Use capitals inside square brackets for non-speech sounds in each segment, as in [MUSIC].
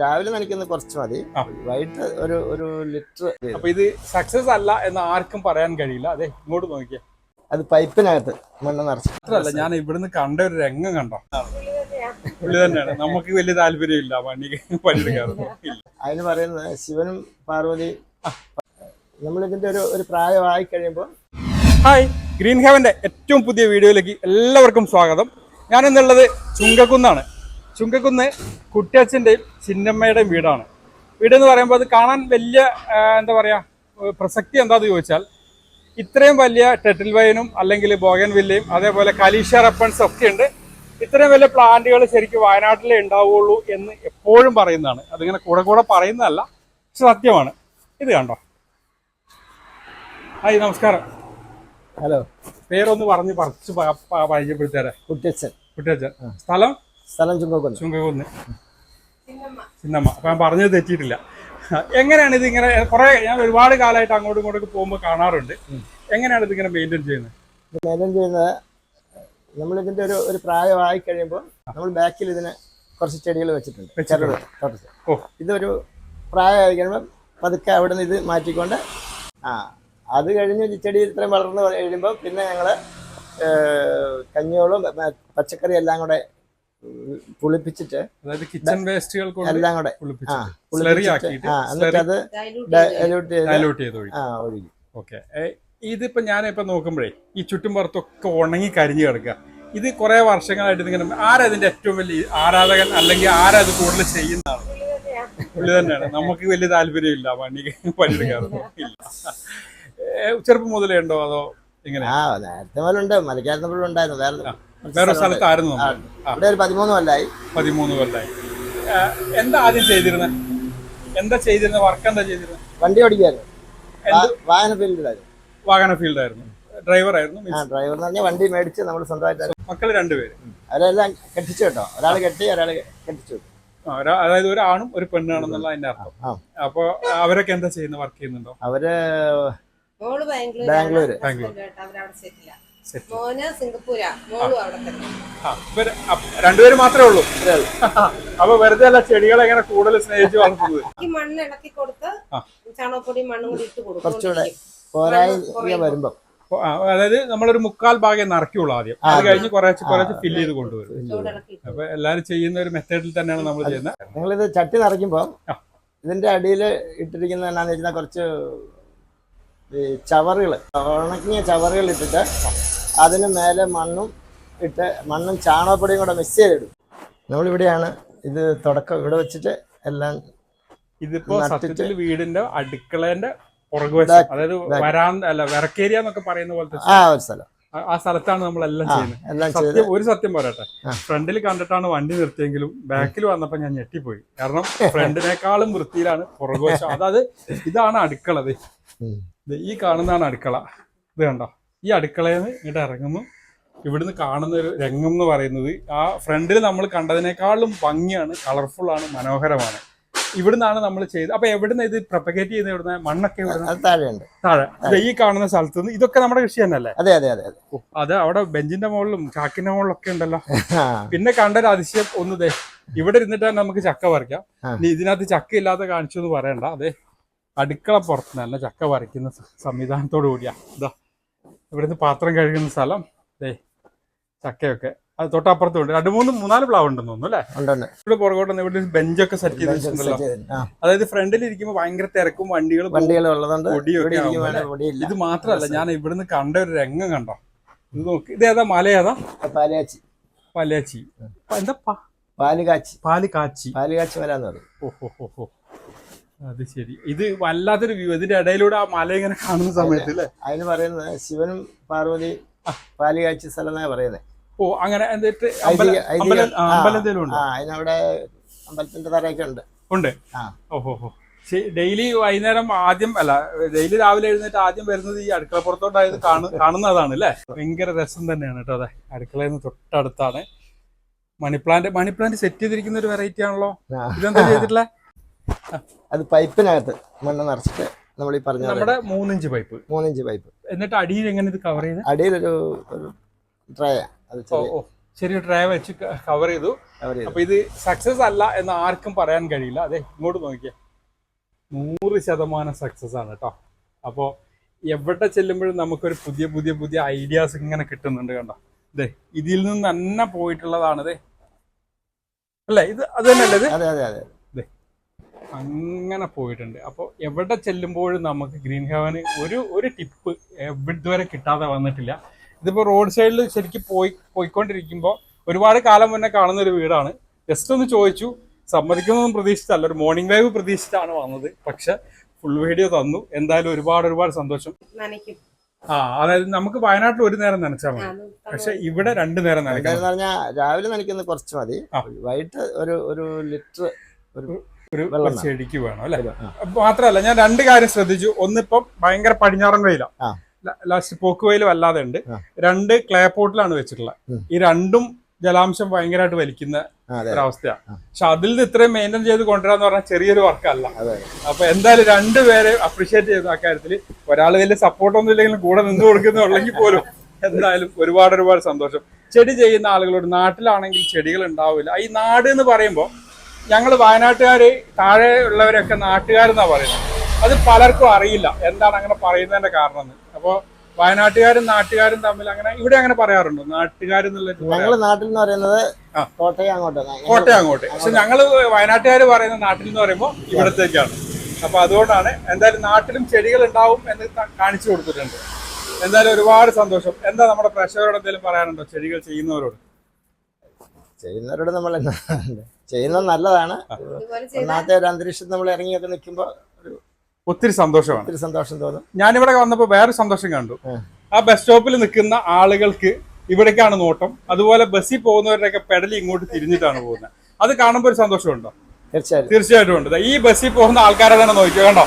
രാവിലെ നനയ്ക്കുന്ന കുറച്ച് മതി. വൈകിട്ട് ഒരു ഒരു ലിറ്റർ അപ്പൊ ഇത് സക്സസ് അല്ല എന്ന് ആർക്കും പറയാൻ കഴിയില്ല. അതെ ഇങ്ങോട്ട് നോക്കിയേ. അത് പൈപ്പിനകത്ത് മണ്ണ് നിറച്ച്. ഞാൻ ഇവിടുന്ന് കണ്ട ഒരു രംഗം കണ്ടോ? പുള്ളി തന്നെയാണ്. നമുക്ക് വലിയ താല്പര്യമില്ല പണി പണിയെടുക്കാറൊന്നും അതിന് പറയുന്നത് ശിവനും പാർവതി നമ്മളിതിന്റെ ഒരു ഒരു പ്രായമായി കഴിയുമ്പോൾ ഹായ് ഗ്രീൻ ഹെവന്റെ ഏറ്റവും പുതിയ വീഡിയോയിലേക്ക് എല്ലാവർക്കും സ്വാഗതം. ഞാൻ എന്നുള്ളത് ചുങ്കക്കുന്നാണ്. ചുങ്കക്കുന്ന് കുട്ടിയച്ഛന്റെയും ചിന്നമ്മയുടെയും വീടാണ്. വീടെന്ന് പറയുമ്പോൾ അത് കാണാൻ വലിയ എന്താ പറയുക പ്രസക്തി എന്താന്ന് ചോദിച്ചാൽ ഇത്രയും വലിയ ടെറ്റിൽ വൈനും അല്ലെങ്കിൽ ബോഗൻ വില്ലയും അതേപോലെ കലീഷ റപ്പൺസ് ഒക്കെ ഉണ്ട്. ഇത്രയും വലിയ പ്ലാന്റുകൾ ശരിക്കും വയനാട്ടിലേ ഉണ്ടാവുള്ളൂ എന്ന് എപ്പോഴും പറയുന്നതാണ്. അതിങ്ങനെ കൂടെ കൂടെ പറയുന്നതല്ല പക്ഷെ സത്യമാണ്. ഇത് കണ്ടോ? ഹായ് നമസ്കാരം. ഹലോ. പേരൊന്ന് പറഞ്ഞ് പറിച്ച് പരിചയപ്പെടുത്തേരെ കുട്ടിയച്ഛൻ. കുട്ടിയച്ഛൻ. സ്ഥലം? സ്ഥലം ചുങ്കക്കൊന്ന്. ചുങ്കക്കുന്ന്. ചിന്നമ്മ. അപ്പൊ ഞാൻ പറഞ്ഞത് തെറ്റിയിട്ടില്ല. എങ്ങനെയാണ് ഇത് ഇങ്ങനെ കുറെ ഞാൻ ഒരുപാട് കാലമായിട്ട് അങ്ങോട്ടും ഇങ്ങോട്ടൊക്കെ പോകുമ്പോൾ കാണാറുണ്ട്. എങ്ങനെയാണ് ഇത് ഇങ്ങനെ മെയിന്റെയിൻ ചെയ്യുന്നത് മെയിന്റെയിൻ ചെയ്യുന്നത് നമ്മളിതിന്റെ ഒരു ഒരു പ്രായമായി കഴിയുമ്പോൾ നമ്മൾ ബാക്കിൽ ഇതിന് കുറച്ച് ചെടികൾ വെച്ചിട്ടുണ്ട്. ചെറുത് കുറച്ച് ഓ. ഇതൊരു പ്രായമായി കഴിയുമ്പോൾ പതുക്കെ അവിടെ നിന്ന് ഇത് മാറ്റിക്കൊണ്ട് ആ അത് കഴിഞ്ഞ് ഈ ചെടി ഇത്രയും വളർന്ന് കഴിയുമ്പോൾ പിന്നെ ഞങ്ങൾ കഞ്ഞിയോളും പച്ചക്കറി എല്ലാം കൂടെ പുളിപ്പിച്ചിട്ട് കിച്ചൺ വേസ്റ്റുകൾ കൊണ്ട് എല്ലാം കൂടെ. എന്നിട്ട് അത് ഡയലൂട്ട് ചെയ്ത് ആ ഒഴുകി ഓക്കെ ഇതിപ്പോ ഞാനിപ്പോ നോക്കുമ്പോഴേ ഈ ചുറ്റും പുറത്തൊക്കെ ഉണങ്ങി കരിഞ്ഞു കിടക്കുക. ഇത് കുറെ വർഷങ്ങളായിട്ട് ഇങ്ങനെ ആരാ ഇതിന്റെ ഏറ്റവും വലിയ ആരാധകൻ അല്ലെങ്കിൽ ആരാ ഇത് കൂടുതൽ ചെയ്യുന്ന ആൾ പുള്ളി തന്നെയാണ്. നമുക്ക് വലിയ താല്പര്യമില്ല. പണി [LAUGHS] പണിയെടുക്കാറൊന്നും ഇല്ല. ചെറുപ്പം മുതലേ ഉണ്ടോ അതോ ഇങ്ങനെ? ആ നേരത്തെ മുതലുണ്ട് മലക്കാരത്തപ്പോഴും ഉണ്ടായിരുന്നു. വേറെ വേറെ സ്ഥലത്തായിരുന്നു നമ്മൾ ഇവിടെ ഒരു പതിമൂന്ന് കൊല്ലായി. പതിമൂന്ന് കൊല്ലായി. എന്താ ആദ്യം ചെയ്തിരുന്നത് എന്താ ചെയ്തിരുന്നത് വർക്ക് എന്താ ചെയ്തിരുന്നത് വണ്ടി ഓടിക്കായിരുന്നു വാഹന ഫീൽഡിലായിരുന്നു. വാഹന ഫീൽഡായിരുന്നു. ഡ്രൈവർ ആയിരുന്നു ആ ഡ്രൈവർ എന്ന് പറഞ്ഞാൽ വണ്ടി മേടിച്ച് നമ്മൾ സ്വന്തമായിട്ട് മക്കൾ രണ്ടുപേര്. അവരെല്ലാം കെട്ടിച്ചു കേട്ടോ. ഒരാൾ കെട്ടി ഒരാൾ കെട്ടിച്ചു. അതായത് ഒരു ആണും ഒരു പെണ്ണാണെന്നുള്ള അതിന്റെ അർത്ഥം. അപ്പൊ അവരൊക്കെ എന്താ ചെയ്യുന്നത് വർക്ക് ചെയ്യുന്നുണ്ടോ? അവർ ബാംഗ്ലൂർ ബാംഗ്ലൂർ മോന് സിംഗപ്പൂരാ. മോളും അവിടെ തന്നെ. ആ, ഇവർ രണ്ടുപേര് മാത്രമേ ഉള്ളൂ. അപ്പൊ വെറുതെ അല്ല ചെടികളെ എങ്ങനെ കൂടുതൽ സ്നേഹിച്ച് വളർത്തുന്നത്. ഈ മണ്ണ് ഇളക്കി കൊടുത്ത്. ചാണകപ്പൊടി മണ്ണും കൂടി ഇട്ട് കൊടുക്കും. കുറച്ചുകൂടെ പോരായി വരുമ്പം. അതായത് നമ്മളൊരു മുക്കാൽ ഭാഗം നിറയ്ക്കുള്ളൂ ആദ്യം. അത് കഴിഞ്ഞ് കുറച്ച് കുറച്ച് ഫില്ല് ചെയ്ത് കൊണ്ടുവരും. അപ്പൊ എല്ലാരും ചെയ്യുന്ന ഒരു മെത്തേഡിൽ തന്നെയാണ് നമ്മൾ ചെയ്യുന്നത്. നിങ്ങളിത് ചട്ടി നിറയ്ക്കുമ്പോൾ ഇതിന്റെ അടിയിൽ ഇട്ടിരിക്കുന്ന എന്നാന്ന് വെച്ചാൽ കുറച്ച് ഈ ചവറുകൾ ഉണക്കിയ ചവറുകൾ ഇട്ടിട്ട് അതിന് മേലെ മണ്ണും ഇട്ട് മണ്ണും ചാണകപ്പൊടിയും കൂടെ മിക്സ് ചെയ്തിടും. നമ്മളിവിടെയാണ് ഇത് തുടക്കം ഇവിടെ വെച്ചിട്ട് എല്ലാം ഇതിപ്പോ സത്യത്തിൽ വീടിന്റെ അടുക്കളേന്റെ പുറകുവശം അതായത് വരാന്ത അല്ല വിറക്കേരിയ എന്നൊക്കെ പറയുന്ന പോലത്തെ ആ ഒരു സ്ഥലം. ആ- സ്ഥലത്താണ് നമ്മളെല്ലാം എല്ലാം ചെയ്യുന്നത്. സത്യം ഒരു സത്യം പറയട്ടെ. ഫ്രണ്ടിൽ കണ്ടിട്ടാണ് വണ്ടി നിർത്തിയെങ്കിലും ബാക്കിൽ വന്നപ്പോ ഞാൻ ഞെട്ടിപ്പോയി. കാരണം [LAUGHS] ഫ്രണ്ടിനേക്കാളും വൃത്തിയിലാണ് പുറകുവശം അതായത് ഇതാണ് അടുക്കള. ഈ കാണുന്നതാണ് അടുക്കള. ഇത് കണ്ടോ? ഈ അടുക്കളയിൽ നിന്ന് ഇങ്ങോട്ട് ഇറങ്ങുന്നു. ഇവിടുന്ന് കാണുന്ന ഒരു രംഗം എന്ന് പറയുന്നത് ആ ഫ്രണ്ടിൽ നമ്മൾ കണ്ടതിനേക്കാളും ഭംഗിയാണ് കളർഫുൾ ആണ് മനോഹരമാണ്. ഇവിടുന്നാണ് നമ്മൾ ചെയ്തത് അപ്പൊ എവിടുന്ന് ഇത് പ്രൊപ്പഗേറ്റ് ചെയ്യുന്ന ഇവിടുന്ന് മണ്ണൊക്കെ ഇവിടുന്ന് അത് താഴെയുണ്ട്. താഴെ. ഈ കാണുന്ന സ്ഥലത്ത് നിന്ന് ഇതൊക്കെ നമ്മുടെ കൃഷി തന്നെയല്ലേ? അതെ അതെ അതെ അതെ. അത് അവിടെ ബെഞ്ചിന്റെ മുകളിലും ചാക്കിന്റെ മുകളിലൊക്കെ ഉണ്ടല്ലോ. പിന്നെ കണ്ടൊരു അതിശയം ഒന്ന് ദേ ഇവിടെ ഇരുന്നിട്ട് തന്നെ നമുക്ക് ചക്ക പറിക്കാം. ഇനി ഇതിനകത്ത് ചക്ക ഇല്ലാതെ കാണിച്ചു എന്ന് പറയണ്ട. അതെ അടുക്കള പുറത്ത് തന്നെ ചക്ക പറിക്കുന്ന സംവിധാനത്തോടു കൂടിയാ. ഇതാ ഇവിടുന്ന് പാത്രം കഴുകുന്ന സ്ഥലം. ദേ ചക്കയൊക്കെ. അത് തൊട്ടപ്പുറത്തുണ്ട്. രണ്ട് മൂന്ന് മൂന്നാൽ പ്ലാവ് ഉണ്ടെന്ന് തോന്നുന്നു അല്ലേ? ഇവിടെ പുറകോട്ട് ഇവിടെ ബെഞ്ചൊക്കെ സെറ്റ് ചെയ്ത് വെച്ചിട്ടുണ്ടല്ലോ. അതായത് ഫ്രണ്ടിൽ ഇരിക്കുമ്പോൾ ഭയങ്കര തിരക്കും വണ്ടികളും പൊടിയൊക്കെ ഇത് മാത്രല്ല ഞാൻ ഇവിടുന്ന് കണ്ട ഒരു രംഗം കണ്ടോ? ഇത് നോക്ക്. ഇത് ഏതാ? മല ഏതാ? പാലയാച്ചി പാലയാച്ചി എന്താ പാൽ കാച്ചി പാൽ കാച്ചി പാൽ കാച്ചി വരാന്ന് പറയും. ഓഹോ അത് ശരി. ഇത് വല്ലാത്തൊരു വ്യൂ ഇതിന്റെ ഇടയിലൂടെ ആ മല ഇങ്ങനെ കാണുന്ന സമയത്ത് അല്ലേ? അതിന് പറയുന്നത് ശിവനും പാർവതി പാൽ കാഴ്ച സ്ഥലം എന്നാ പറയുന്നത് ഓ അങ്ങനെ എന്നിട്ട് അതിനവിടെ അമ്പലത്തിന്റെ തറയൊക്കെ ഉണ്ട്. ഉണ്ട്. ഡെയിലി വൈകുന്നേരം ആദ്യം അല്ല ഡെയിലി രാവിലെ എഴുന്നേറ്റ് ആദ്യം വരുന്നത് ഈ അടുക്കളപ്പുറത്തോട്ടായത് കാണു [LAUGHS] കാണുന്നതാണ് അല്ലേ? ഭയങ്കര രസം തന്നെയാണ് കേട്ടോ അതെ. അടുക്കളയിൽ നിന്ന് തൊട്ടടുത്താണ്. Money plant money plant set ചെയ്തിരിക്കുന്ന ഒരു വെറൈറ്റി ആണല്ലോ? ഇതെന്താ ചെയ്തിട്ടില്ല അത് പൈപ്പിനകത്ത് മണ്ണ് നിറച്ചിട്ട് നമ്മൾ ഈ പറഞ്ഞ നമ്മുടെ മൂന്നിഞ്ച് പൈപ്പ്. മൂന്നിഞ്ച് പൈപ്പ്. എന്നിട്ട് അടിയിൽ എങ്ങനെ ഇത് കവർ ചെയ്ത്? അടിയിലൊരു ഒരു ട്രേ അത് ശരി ചെറിയ ട്രേ വെച്ച് കവർ ചെയ്തു. അപ്പൊ ഇത് സക്സസ് അല്ല എന്ന് ആർക്കും പറയാൻ കഴിയില്ല. അതെ ഇങ്ങോട്ട് നോക്കിയേ. നൂറ് ശതമാനം സക്സസ് ആണ് കേട്ടോ അപ്പോൾ എവിടെ ചെല്ലുമ്പോഴും നമുക്കൊരു പുതിയ പുതിയ പുതിയ ഐഡിയാസ് ഇങ്ങനെ കിട്ടുന്നുണ്ട് കണ്ടോ? ഇതേ ഇതിൽ നിന്ന് തന്നെ പോയിട്ടുള്ളതാണ് ഇതേ അല്ലേ? ഇത് അത് തന്നെയല്ലേ ഇത്? അതെ അതെ. അങ്ങനെ പോയിട്ടുണ്ട്. അപ്പോൾ എവിടെ ചെല്ലുമ്പോഴും നമുക്ക് ഗ്രീൻ ഹെവന് ഒരു ഒരു ടിപ്പ് ഇതുവരെ കിട്ടാതെ വന്നിട്ടില്ല. ഇതിപ്പോൾ റോഡ് സൈഡിൽ ശരിക്കും പോയി പോയിക്കൊണ്ടിരിക്കുമ്പോൾ ഒരുപാട് കാലം മുന്നേ കാണുന്ന ഒരു വീടാണ്. ജസ്റ്റ് ഒന്ന് ചോദിച്ചു. സമ്മതിക്കുന്നൊന്നും പ്രതീക്ഷിച്ചല്ല ഒരു മോർണിംഗ് ലൈവ് പ്രതീക്ഷിച്ചാണ് വന്നത്. പക്ഷെ ഫുൾ വീഡിയോ തന്നു. എന്തായാലും ഒരുപാട് ഒരുപാട് സന്തോഷം. ആ അതായത് നമുക്ക് വയനാട്ടിൽ ഒരു നേരം നനച്ചാൽ മതി. പക്ഷെ ഇവിടെ രണ്ടു നേരം നനയ്ക്കാം രാവിലെ നനയ്ക്കുന്നത് കുറച്ച് മതി. വൈകിട്ട് ഒരു ഒരു ലിറ്റർ ഒരു ഒരു ചെടിക്ക് വേണം. അല്ലെ? മാത്രല്ല മാത്രമല്ല ഞാൻ രണ്ട് കാര്യം ശ്രദ്ധിച്ചു. ഒന്നിപ്പം ഭയങ്കര പടിഞ്ഞാറൻ വെയില. ലാസ്റ്റ് പോക്ക് വെയിൽ വല്ലാതെ ഉണ്ട്. രണ്ട് ക്ലേ പോട്ടിലാണ് വെച്ചിട്ടുള്ളത്. ഈ രണ്ടും ജലാംശം ഭയങ്കരമായിട്ട് വലിക്കുന്ന ഒരവസ്ഥയാണ്. പക്ഷെ അതിൽ നിന്ന് ഇത്രയും മെയിന്റെയിൻ ചെയ്ത് കൊണ്ടുവരാന്ന് പറഞ്ഞാൽ ചെറിയൊരു വർക്കല്ല. അപ്പൊ എന്തായാലും രണ്ടുപേരെ അപ്രീഷിയേറ്റ് ചെയ്തു ആ കാര്യത്തിൽ ഒരാൾ വലിയ സപ്പോർട്ടൊന്നും ഇല്ലെങ്കിലും കൂടെ നിന്ന് കൊടുക്കുന്നുള്ളെങ്കിൽ പോലും എന്തായാലും ഒരുപാട് ഒരുപാട് സന്തോഷം. ചെടി ചെയ്യുന്ന ആളുകളോട് നാട്ടിലാണെങ്കിൽ ചെടികൾ ഉണ്ടാവില്ല. ഈ നാട് എന്ന് പറയുമ്പോൾ ഞങ്ങൾ വയനാട്ടുകാർ താഴെ ഉള്ളവരൊക്കെ നാട്ടുകാരെന്നാ പറയുന്നത് അത് പലർക്കും അറിയില്ല എന്താണ് അങ്ങനെ പറയുന്നതിന്റെ കാരണം എന്ന്. അപ്പോൾ വയനാട്ടുകാരും നാട്ടുകാരും തമ്മിൽ അങ്ങനെ ഇവിടെ അങ്ങനെ പറയാറുണ്ടോ. നാട്ടുകാരെന്നുള്ള ഞങ്ങൾ നാട്ടിൽ എന്ന് പറയുന്നത്. കോട്ടയം അങ്ങോട്ടാണ്. കോട്ടയം അങ്ങോട്ട്. പക്ഷെ ഞങ്ങൾ വയനാട്ടുകാർ പറയുന്ന നാട്ടിൽ എന്ന് പറയുമ്പോൾ ഇവിടത്തേക്കാണ്. അപ്പൊ അതുകൊണ്ടാണ് എന്തായാലും നാട്ടിലും ചെടികൾ ഉണ്ടാവും എന്ന് കാണിച്ചു കൊടുത്തിട്ടുണ്ട്. എന്തായാലും ഒരുപാട് സന്തോഷം. എന്താ നമ്മുടെ പ്രേക്ഷകരോട് എന്തെങ്കിലും പറയാനുണ്ടോ? ചെടികൾ ചെയ്യുന്നവരോട്. ചെയ്യുന്നവരോട് നമ്മൾ ചെയ്യുന്നത് നല്ലതാണ്. ഒന്നാമത്തെ ഒരു അന്തരീക്ഷത്തിൽ നമ്മൾ ഇറങ്ങിയൊക്കെ നിൽക്കുമ്പോൾ ഒരു ഒത്തിരി സന്തോഷമാണ്. ഒത്തിരി സന്തോഷം തോന്നും. ഞാനിവിടെ വന്നപ്പോൾ വേറെ സന്തോഷം കണ്ടു. ആ. ബസ് സ്റ്റോപ്പിൽ നിൽക്കുന്ന ആളുകൾക്ക് ഇവിടേക്കാണ് നോട്ടം. അതുപോലെ ബസ്സിൽ പോകുന്നവരുടെയൊക്കെ പെടലി ഇങ്ങോട്ട് തിരിഞ്ഞിട്ടാണ് പോകുന്നത്. അത് കാണുമ്പോൾ ഒരു സന്തോഷമുണ്ടോ? തീർച്ചയായും തീർച്ചയായിട്ടും ഉണ്ട്. ഈ ബസ്സിൽ പോകുന്ന ആൾക്കാരെ തന്നെ നോക്കിയോ കണ്ടോ?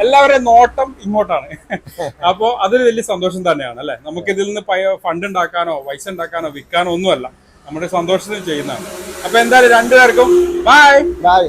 എല്ലാവരെയും നോട്ടം ഇങ്ങോട്ടാണ്. [LAUGHS] അപ്പോൾ അതൊരു വലിയ സന്തോഷം തന്നെയാണ് അല്ലെ? നമുക്ക് ഇതിൽ നിന്ന് ഫണ്ട് ഉണ്ടാക്കാനോ പൈസ ഉണ്ടാക്കാനോ വിൽക്കാനോ ഒന്നുമല്ല. നമ്മുടെ സന്തോഷത്തിന് ചെയ്യുന്നതാണ്. അപ്പൊ എന്തായാലും രണ്ടുപേർക്കും ബൈ ഭാവി